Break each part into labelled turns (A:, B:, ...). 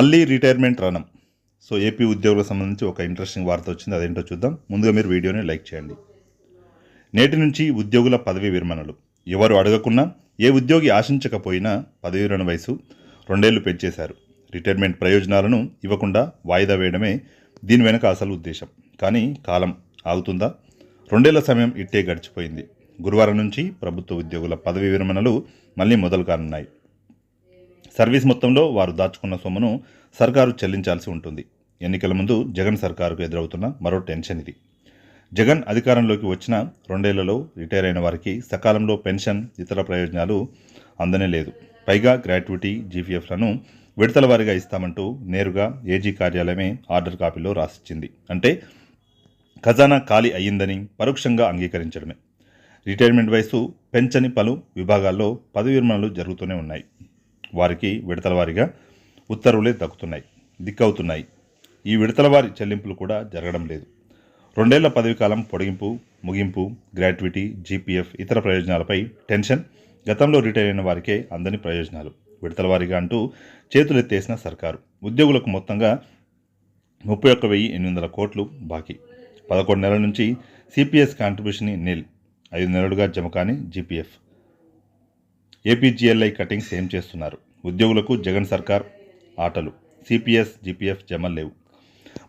A: మళ్ళీ retirement రణం. So AP ఉద్యోగులకు సంబంధించి ఒక ఇంట్రెస్టింగ్ వార్త వచ్చింది అదేంటో చూద్దాం. ముందుగా మీరు వీడియోని లైక్ చేయండి. నేటి నుంచి ఉద్యోగుల పదవి విరమణలు. ఎవరు అడగకున్నా ఏ ఉద్యోగి ఆశించకపోయినా పదవి విరమణ వయసు రెండేళ్ళు పెంచేశారు. రిటైర్మెంట్ ప్రయోజనాలను ఇవ్వకుండా వాయిదా వేయడమే దీని వెనక అసలు ఉద్దేశం. కానీ కాలం ఆగుతుందా? రెండేళ్ళ సమయం ఇట్టే గడిచిపోయింది. గురువారం నుంచి ప్రభుత్వ ఉద్యోగుల పదవి విరమణలు మళ్ళీ మొదలు కానున్నాయి. సర్వీస్ మొత్తంలో వారు దాచుకున్న సొమ్మును సర్కారు చెల్లించాల్సి ఉంటుంది. ఎన్నికల ముందు జగన్ సర్కారుకు ఎదురవుతున్న మరో టెన్షన్ ఇది. జగన్ అధికారంలోకి వచ్చిన రెండేళ్ళలో రిటైర్ అయిన వారికి సకాలంలో పెన్షన్ ఇతర ప్రయోజనాలు అందనే లేదు. పైగా గ్రాట్యుటీ జీపీఎఫ్లను విడతల వారీగా ఇస్తామంటూ నేరుగా ఏజీ కార్యాలయమే ఆర్డర్ కాపీలో రాసిచ్చింది. అంటే ఖజానా ఖాళీ అయ్యిందని పరోక్షంగా అంగీకరించడమే. రిటైర్మెంట్ వయసు పెంచని పలు విభాగాల్లో పదవి విరమణలు జరుగుతూనే ఉన్నాయి. వారికి విడతల వారీగా ఉత్తర్వులే దక్కుతున్నాయి దిక్కవుతున్నాయి. ఈ విడతల వారి చెల్లింపులు కూడా జరగడం లేదు. రెండేళ్ళ పదవి కాలం పొడిగింపు ముగింపు గ్రాట్యుటీ జీపీఎఫ్ ఇతర ప్రయోజనాలపై టెన్షన్ గతంలో రిటైర్ అయిన వారికే అందని ప్రయోజనాలు. విడతల వారిగా అంటూ చేతులెత్తేసిన సర్కారు. ఉద్యోగులకు మొత్తంగా ముప్పై ఒక్క వెయ్యి ఎనిమిది వందల కోట్లు బాకీ. పదకొండు నెలల నుంచి సిపిఎస్ కాంట్రిబ్యూషన్ నిల్. ఐదు నెలలుగా జమ కాని జీపీఎఫ్. ఏపీజీఎల్ఐ కటింగ్స్ ఏం చేస్తున్నారు? ఉద్యోగులకు జగన్ సర్కార్ ఆటలు. సిపిఎస్ జీపీఎఫ్ జమలు లేవు.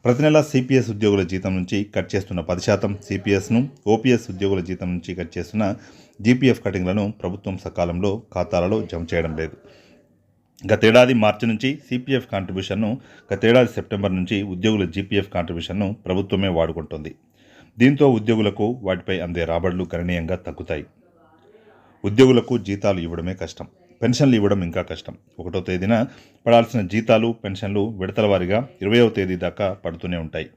A: ప్రతి నెల సిపిఎస్ ఉద్యోగుల జీతం నుంచి కట్ చేస్తున్న పది శాతం సిపిఎస్ను ఓపీఎస్ ఉద్యోగుల జీతం నుంచి కట్ చేస్తున్న జీపీఎఫ్ కటింగ్లను ప్రభుత్వం సకాలంలో ఖాతాలలో జమ చేయడం లేదు. గతేడాది మార్చి నుంచి సిపిఎఫ్ కాంట్రిబ్యూషన్ను గతేడాది సెప్టెంబర్ నుంచి ఉద్యోగుల జీపీఎఫ్ కాంట్రిబ్యూషన్ను ప్రభుత్వమే వాడుకుంటుంది. దీంతో ఉద్యోగులకు వాటిపై అందే రాబడులు గణనీయంగా తగ్గుతాయి. ఉద్యోగులకు జీతాలు ఇవ్వడమే కష్టం. పెన్షన్లు ఇవ్వడం ఇంకా కష్టం. ఒకటో తేదీన పడాల్సిన జీతాలు పెన్షన్లు విడతల వారీగా ఇరవయవ తేదీ దాకా పడుతూనే ఉంటాయి.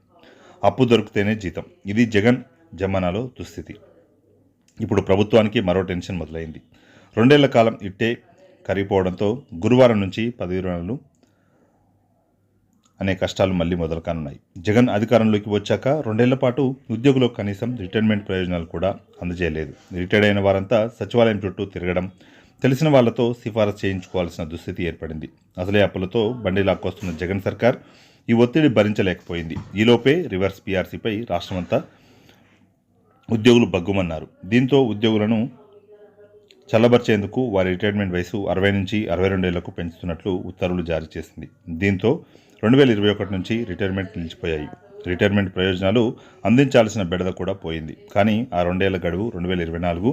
A: అప్పు దొరికితేనే జీతం. ఇది జగన్ జమానాలో దుస్థితి. ఇప్పుడు ప్రభుత్వానికి మరో టెన్షన్ మొదలైంది. రెండేళ్ళ కాలం ఇట్టే కరిగిపోవడంతో గురువారం నుంచి పదవి విరమణలు అనే కష్టాలు మళ్ళీ మొదలు కానున్నాయి జగన్ అధికారంలోకి వచ్చాక రెండేళ్ళ పాటు ఉద్యోగులకు కనీసం రిటైర్మెంట్ ప్రయోజనాలు కూడా అందజేయలేదు. రిటైర్డ్ అయిన వారంతా సచివాలయం చుట్టూ తిరగడం తెలిసిన వాళ్ళతో సిఫారసు చేయించుకోవాల్సిన దుస్థితి ఏర్పడింది. అసలే అప్పులతో బండి లాక్కొస్తున్న జగన్ సర్కార్ ఈ ఒత్తిడి భరించలేకపోయింది. ఈలోపే రివర్స్ పీఆర్సీపై రాష్ట్రమంతా ఉద్యోగులు బగ్గుమన్నారు. దీంతో ఉద్యోగులను చల్లబర్చేందుకు వారి రిటైర్మెంట్ వయసు అరవై నుంచి అరవై రెండేళ్ళకు పెంచుతున్నట్లు ఉత్తర్వులు జారీ చేసింది. దీంతో రెండు వేల ఇరవై ఒకటి నుంచి రిటైర్మెంట్ నిలిచిపోయాయి. రిటైర్మెంట్ ప్రయోజనాలు అందించాల్సిన బెడద కూడా పోయింది. కానీ ఆ రెండేళ్ళ గడువు రెండు వేల ఇరవై నాలుగు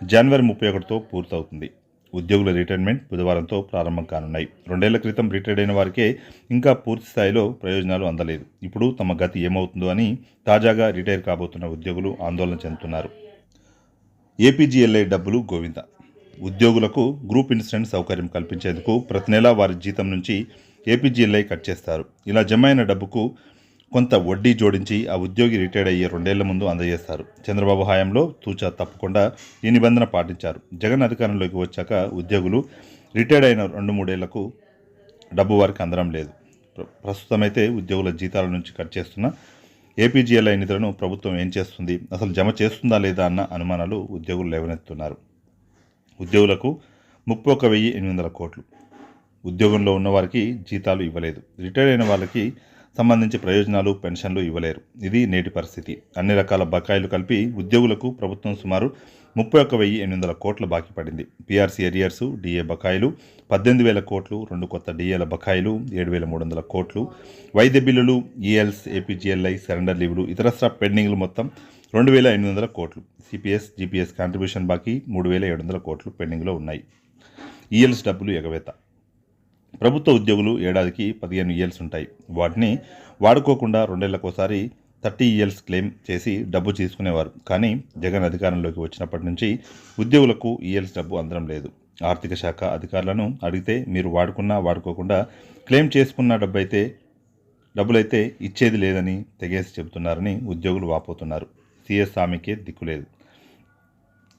A: జనవరి ముప్పై ఒకటితో పూర్తవుతుంది. ఉద్యోగుల రిటైర్మెంట్ బుధవారంతో ప్రారంభం కానున్నాయి. రెండేళ్ళ క్రితం రిటైర్డ్ అయిన వారికే ఇంకా పూర్తి స్థాయిలో ప్రయోజనాలు అందలేదు. ఇప్పుడు తమ గతి ఏమవుతుందో అని తాజాగా రిటైర్ కాబోతున్న ఉద్యోగులు ఆందోళన చెందుతున్నారు. ఏపీజీఎల్ఐ డబ్బులు గోవింద. ఉద్యోగులకు గ్రూప్ ఇన్సూరెన్స్ సౌకర్యం కల్పించేందుకు ప్రతి నెలా వారి జీతం నుంచి ఏపీజీఎల్ఐ కట్ చేస్తారు. ఇలా జమ అయిన డబ్బుకు కొంత వడ్డీ జోడించి ఆ ఉద్యోగి రిటైర్డ్ అయ్యే రెండేళ్ళ ముందు అందజేస్తారు. చంద్రబాబు హయాంలో తూచా తప్పకుండా ఈ నిబంధన పాటించారు. జగన్ అధికారంలోకి వచ్చాక ఉద్యోగులు రిటైర్డ్ అయిన రెండు మూడేళ్ళకు డబ్బు వారికి అందడం లేదు. ప్రస్తుతమైతే ఉద్యోగుల జీతాల నుంచి కట్ చేస్తున్న ఏపీజీఎల్ఐ నిధులను ప్రభుత్వం ఏం చేస్తుంది? అసలు జమ చేస్తుందా లేదా అన్న అనుమానాలు ఉద్యోగులు లేవనెత్తున్నారు ఉద్యోగులకు ముప్పై ఒక వెయ్యి ఎనిమిది వందల కోట్లు. ఉద్యోగంలో ఉన్నవారికి జీతాలు ఇవ్వలేదు. రిటైర్ అయిన వాళ్ళకి సంబంధించి ప్రయోజనాలు పెన్షన్లు ఇవ్వలేరు. ఇది నేటి పరిస్థితి. అన్ని రకాల బకాయిలు కలిపి ఉద్యోగులకు ప్రభుత్వం సుమారు ముప్పై ఒక్క వెయ్యి ఎనిమిది వందల కోట్ల బాకీ పడింది. పీఆర్సీ ఎరియర్స్ డిఏ బకాయిలు పద్దెనిమిది వేల కోట్లు రెండు కొత్త డిఏల బకాయిలు ఏడు వేల మూడు వందల కోట్లు వైద్య బిల్లులు ఈఎల్స్ ఏపీజీఎల్ఐ సరెండర్ లీవులు ఇతరస్త్ర పెండింగ్లు మొత్తం రెండు వేల ఎనిమిది వందల కోట్లు. సిపిఎస్ జీపీఎస్ కాంట్రిబ్యూషన్ బాకీ మూడు వేల ఏడు వందల కోట్లు పెండింగ్లో ఉన్నాయి. ఈఎల్స్ డబ్బులు ఎగవేత. ప్రభుత్వ ఉద్యోగులు ఏడాదికి పదిహేను ఇయర్స్ ఉంటాయి. వాటిని వాడుకోకుండా రెండేళ్ళకోసారి థర్టీ ఇయర్స్ క్లెయిమ్ చేసి డబ్బు తీసుకునేవారు. కానీ జగన్ అధికారంలోకి వచ్చినప్పటి నుంచి ఉద్యోగులకు ఇయర్స్ డబ్బు అందడం లేదు. ఆర్థిక శాఖ అధికారులను అడిగితే మీరు వాడుకున్నా వాడుకోకుండా క్లెయిమ్ చేసుకున్న డబ్బు అయితే డబ్బులైతే ఇచ్చేది లేదని తెగేసి చెబుతున్నారని ఉద్యోగులు వాపోతున్నారు. సిఎస్ స్వామికే దిక్కులేదు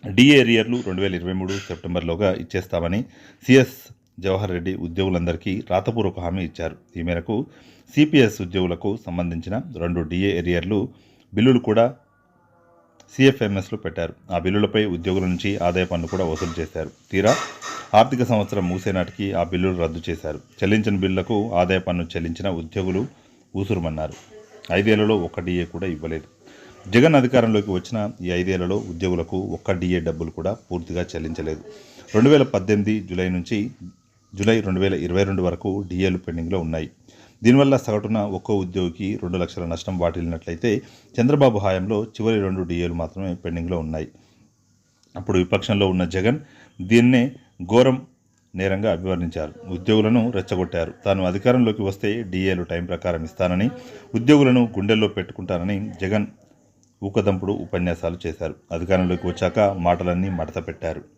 A: డిఏ రియర్లు రెండు వేల ఇరవై మూడు సెప్టెంబర్లోగా ఇచ్చేస్తామని సిఎస్ జవహర్ రెడ్డి ఉద్యోగులందరికీ రాతపూర్వక హామీ ఇచ్చారు. ఈ మేరకు సిపిఎస్ ఉద్యోగులకు సంబంధించిన రెండు డిఏ ఎరియర్లు బిల్లులు కూడా సిఎఫ్ఎంఎస్లో పెట్టారు. ఆ బిల్లులపై ఉద్యోగుల నుంచి ఆదాయ పన్ను కూడా వసూలు చేశారు. తీరా ఆర్థిక సంవత్సరం మూసే నాటికి ఆ బిల్లులు రద్దు చేశారు. చెల్లించిన బిల్లులకు ఆదాయ పన్ను చెల్లించిన ఉద్యోగులు ఊసురుమన్నారు. ఐదేళ్ళలో ఒక్క డిఏ కూడా ఇవ్వలేదు. జగన్ అధికారంలోకి వచ్చిన ఈ ఐదేళ్ళలో ఉద్యోగులకు ఒక్క డిఏ డబ్బులు కూడా పూర్తిగా చెల్లించలేదు. రెండు వేల పద్దెనిమిది జూలై నుంచి జూలై రెండు వేల ఇరవై రెండు వరకు డిఏలు పెండింగ్లో ఉన్నాయి. దీనివల్ల సగటున ఒక్కో ఉద్యోగికి రెండు లక్షల నష్టం వాటిల్లినట్లయితే చంద్రబాబు హయాంలో చివరి రెండు డిఏలు మాత్రమే పెండింగ్లో ఉన్నాయి. అప్పుడు విపక్షంలో ఉన్న జగన్ దీన్నే ఘోరం నేరంగా అభివర్ణించారు. ఉద్యోగులను రెచ్చగొట్టారు. తాను అధికారంలోకి వస్తే డిఏలు టైం ప్రకారం ఇస్తానని ఉద్యోగులను గుండెల్లో పెట్టుకుంటానని జగన్ ఊకదంపుడు ఉపన్యాసాలు చేశారు. అధికారంలోకి వచ్చాక మాటలన్నీ మడత పెట్టారు.